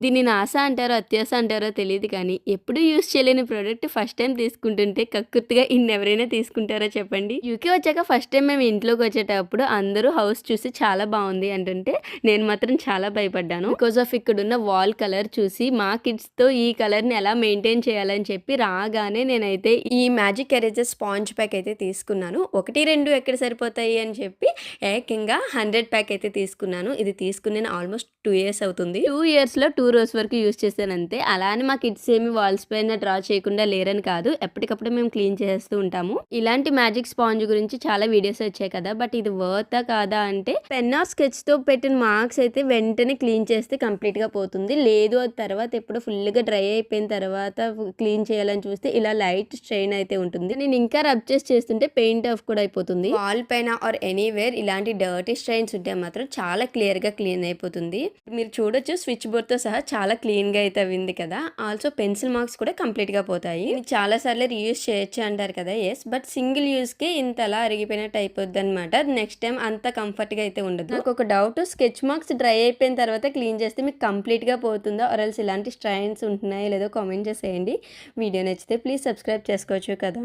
దీన్ని నాస అంటారో, అత్యాస అంటారో తెలియదు కానీ, ఎప్పుడూ యూజ్ చేయలేని ప్రోడక్ట్ ఫస్ట్ టైం తీసుకుంటుంటే కక్కుర్తిగా ఇన్నెవరైనా తీసుకుంటారా చెప్పండి? యూకే వచ్చాక ఫస్ట్ టైం మేము ఇంట్లోకి వచ్చేటప్పుడు అందరూ హౌస్ చూసి చాలా బాగుంది అంటుంటే, నేను మాత్రం చాలా భయపడ్డాను. బికాజ్ ఆఫ్ ఇక్కడున్న వాల్ కలర్ చూసి మా కిడ్స్‌తో ఈ కలర్‌ని ఎలా మెయింటైన్ చేయాలని చెప్పి రాగానే నేనైతే ఈ మ్యాజిక్ ఎరేజర్ స్పాంజ్ ప్యాక్ అయితే తీసుకున్నాను. 1, 2 ఎక్కడ సరిపోతాయి అని చెప్పి ఏకంగా 100 ప్యాక్ అయితే తీసుకున్నాను. ఇది తీసుకుని నేను ఆల్మోస్ట్ టూ ఇయర్స్ అవుతుంది. టూ ఇయర్స్‌లో టూ రోజు వరకు యూజ్ చేశాను అంతే. అలా మా కిడ్స్ ఏమి వాల్స్ పైన డ్రా చేయకుండా లేరని కాదు. ఎప్పటికప్పుడు మేము క్లీన్ చేస్తూ ఉంటాము. ఇలాంటి మ్యాజిక్ స్పాంజ్ గురించి చాలా వీడియోస్ వచ్చాయి కదా! బట్ ఇది వర్తా కాదా అంటే పెన్ ఆర్ స్కెచ్‌తో పెట్టిన మార్క్స్ అయితే వెంటనే క్లీన్ చేస్తే కంప్లీట్‌గా పోతుంది. లేదు అది తర్వాత ఫుల్ ఫుల్‌గా డ్రై అయిపోయిన తర్వాత క్లీన్ చేయాలని చూస్తే ఇలా లైట్ స్ట్రెయిన్ అయితే ఉంటుంది. నేను ఇంకా రబ్ చేసి చేస్తుంటే పెయింట్ ఆఫ్ కూడా అయిపోతుంది. వాల్ పైన ఆర్ ఎనీవేర్ ఇలాంటి డర్టీ స్ట్రెయిన్స్ ఉంటే మాత్రం చాలా క్లియర్‌గా క్లీన్ అయిపోతుంది. మీరు చూడొచ్చు స్విచ్ బోర్డ్‌తో సహా చాలా క్లీన్‌గా అయితే అవింది కదా! ఆల్సో పెన్సిల్ మార్క్స్ కూడా కంప్లీట్‌గా పోతాయి. చాలా సార్లు రీయూజ్ చేయొచ్చు అంటారు కదా! ఎస్ బట్ సింగిల్ యూస్కే ఇంత అలా అరిగిపోయినట్టు అయిపోద్ది అనమాట నెక్స్ట్ టైం అంత కంఫర్ట్‌గా అయితే ఉండదు. ఒక డౌట్ స్కెచ్ మార్క్స్ డ్రై అయిపోయిన తర్వాత క్లీన్ చేస్తే మీకు కంప్లీట్‌గా పోతుందా? ఆర్ ఇలాంటి స్ట్రైన్స్ ఉంటున్నాయో లేదో కామెంట్ చేసేయండి. వీడియో నచ్చితే ప్లీజ్ సబ్స్క్రైబ్ చేసుకోవచ్చు కదా!